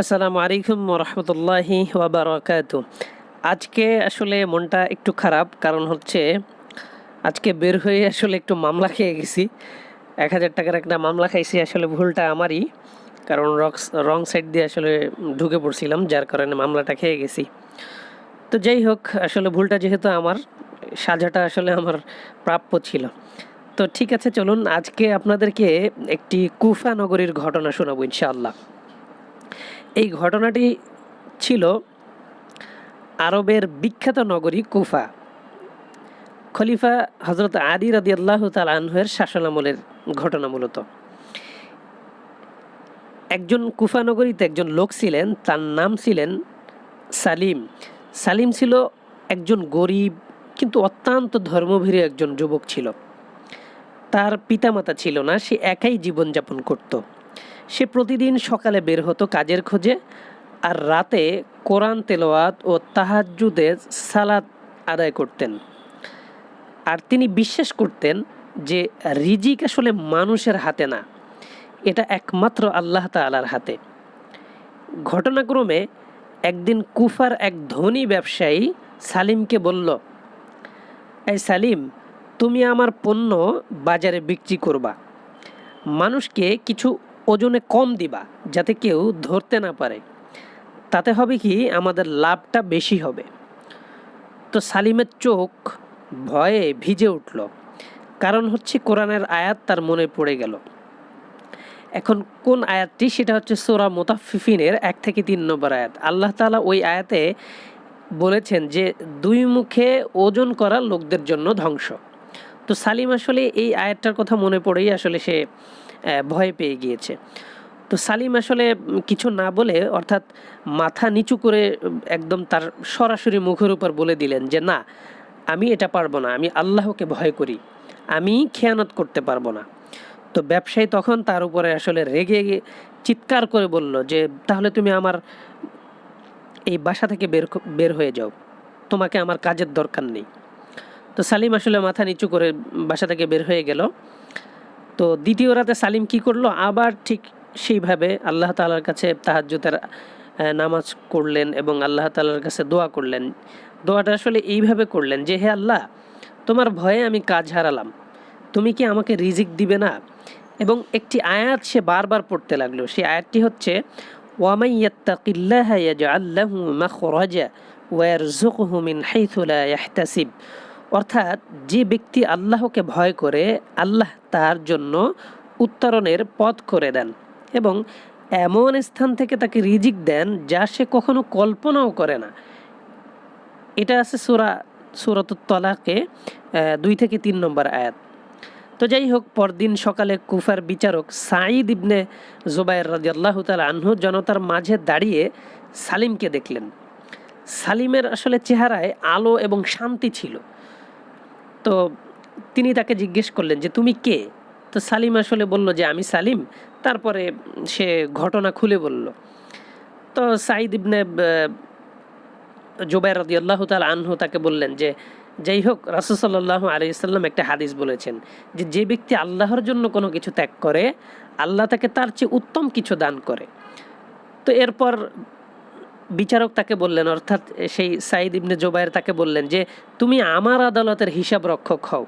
আসসালামু আলাইকুম রহমতুল্লাহি ওবরাকাত আজকে আসলে মনটা একটু খারাপ, কারণ হচ্ছে আজকে বের হয়ে আসলে একটু মামলা খেয়ে গেছি। এক হাজার টাকার একটা মামলা খাইছি, আসলে ভুলটা আমারই, কারণ রক্স, রং সাইড দিয়ে আসলে ঢুকে পড়ছিলাম, যার কারণে মামলাটা খেয়ে গেছি। তো যাই হোক, আসলে ভুলটা যেহেতু আমার, সাজাটা আসলে আমার প্রাপ্য ছিল। তো ঠিক আছে, চলুন আজকে আপনাদেরকে একটি কুফা নগরীর ঘটনা শোনাবো ইনশাআল্লাহ। এই ঘটনাটি ছিল আরবের বিখ্যাত নগরী কুফা। খলিফা হজরত আদি রাদি আল্লাহ তাল আনহের শাসনামলের ঘটনা মূলত। একজন কুফা নগরীতে একজন লোক ছিলেন, তার নাম ছিলেন সালিম। সালিম ছিল একজন গরিব, কিন্তু অত্যন্ত ধর্মভীরী একজন যুবক ছিল। তার পিতামাতা ছিল না, সে একাই জীবনযাপন করত। সে প্রতিদিন সকালে বের হতো কাজের খোঁজে আর রাতে কোরআন তেলোয়াত ও তাহাজুদে সালাদ আদায় করতেন। আর তিনি বিশ্বাস করতেন যে রিজিক আসলে মানুষের হাতে না, এটা একমাত্র আল্লাহ তালার হাতে। ঘটনাক্রমে একদিন কুফার এক ধনী ব্যবসায়ী সালিমকে বলল, এই সালিম, তুমি আমার পণ্য বাজারে বিক্রি করবা। মানুষকে কিছু ওজনে কম দিবা, যাতে কেউ ধরতে না পারে। তাতে হবে কি, আমাদের লাভটা বেশি হবে। তো সালিমের চোখ ভয়ে ভিজে উঠল। কারণ হচ্ছে কোরআনের আয়াত তার মনে পড়ে গেল। এখন কোন আয়াতটি? সেটা হচ্ছে সোরা মোতাফিফিনের এক থেকে তিন নম্বর আয়াত। আল্লাহ তালা ওই আয়াতে বলেছেন যে, দুই মুখে ওজন করা লোকদের জন্য ধ্বংস। তো সালিম আসলে এই আয়াতটার কথা মনে পড়েই আসলে সে ভয় পেয়ে গিয়েছে। তো সালিম আসলে কিছু না বলে অর্থাৎ মাথা নিচু করে একদম তার সরাসরি মুখের উপর বলে দিলেন যে, না, আমি এটা পারব না, আমি আল্লাহকে ভয় করি, আমি খেয়ানত করতে পারব না। তো ব্যবসায়ী তখন তার উপরে আসলে রেগে চিৎকার করে বলল যে, তাহলে তুমি আমার এই বাসা থেকে বের বের হয়ে যাও, তোমাকে আমার কাজের দরকার নেই। তো সালিম আসলে মাথা নিচু করে বাসা থেকে বের হয়ে গেল। তো দ্বিতীয় রাতে সালিম কি করল? আবার ঠিক সেইভাবে আল্লাহ তালার কাছে তাহাজ্যতের নামাজ করলেন এবং আল্লাহ তালার কাছে দোয়া করলেন। দোয়াটা আসলে এইভাবে করলেন যে, হে আল্লাহ, তোমার ভয়ে আমি কাজ হারালাম। তুমি কি আমাকে রিজিক দিবে না? এবং একটি আয়াত সে বারবার পড়তে লাগল। সেই আয়াতটি হচ্ছে ওয়ামাই ইয়াত্তাকিল্লাহ ইয়াজআল্লাহু মাখরাজা ওয়ারযুকহু মিন হাইথু লা ইয়াহতাসিব। অর্থাৎ যে ব্যক্তি আল্লাহকে ভয় করে, আল্লাহ তার জন্য উত্তরণের পথ করে দেন এবং এমন স্থান থেকে তাকে রিজিক দেন যা সে কখনো কল্পনাও করে না। এটা আছে সুরা সুরত তলাকে দুই থেকে তিন নম্বর আয়াত। তো যাই হোক, পরদিন সকালে কুফার বিচারক সাঈদ ইবনে জুবাইর রাজিয়াল্লাহ তাল আনহু জনতার মাঝে দাঁড়িয়ে সালিমকে দেখলেন। সালিমের আসলে চেহারায় আলো এবং শান্তি ছিল। তো তিনি তাকে জিজ্ঞেস করলেন যে, তুমি কে? তো সালিম আসলে বলল যে, আমি সালিম। তারপরে সে ঘটনা খুলে বলল। তো সাইদ ইবনে জুবাইর রদি আল্লাহ তাল আনহু তাকে বললেন যে, যাই হোক রাসুসাল্লাহ আলিয়াল্লাম একটা হাদিস বলেছেন যে যে ব্যক্তি আল্লাহর জন্য কোনো কিছু ত্যাগ করে, আল্লাহ তাকে তার চেয়ে উত্তম কিছু দান করে। তো এরপর বিচারক তাকে বললেন, অর্থাৎ সেই সাইদ ইবনে জোবাইর তাকে বললেন যে, তুমি আমার আদালতের হিসাব রক্ষক হও।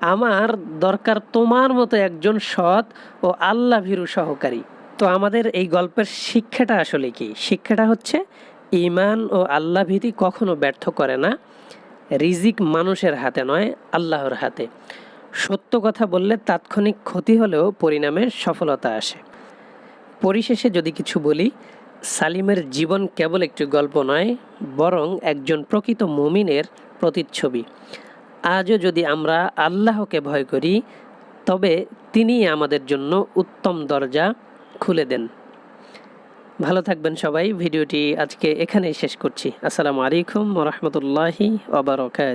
আমার দরকার তোমার মতো একজন সৎ ও আল্লাহ ভীরু সহকারী। তো আমাদের এই গল্পের শিক্ষাটা আসলে কি? শিক্ষাটা হচ্ছে ইমান ও আল্লাহ ভীতি কখনো ব্যর্থ করে না। রিজিক মানুষের হাতে নয়, আল্লাহর হাতে। সত্য কথা বললে তাৎক্ষণিক ক্ষতি হলেও পরিণামে সফলতা আসে। পরিশেষে যদি কিছু বলি সালিমের জীবন কেবল একটি গল্প নয়, বরং একজন প্রকৃত মুমিনের প্রতিচ্ছবি। আজও যদি আমরা আল্লাহকে ভয় করি, তবে তিনি আমাদের জন্য উত্তম দরজা খুলে দেন। ভালো থাকবেন সবাই, ভিডিওটি আজকে এখানেই শেষ করছি। আসসালামু আলাইকুম রহমতুল্লাহি ওবরকাত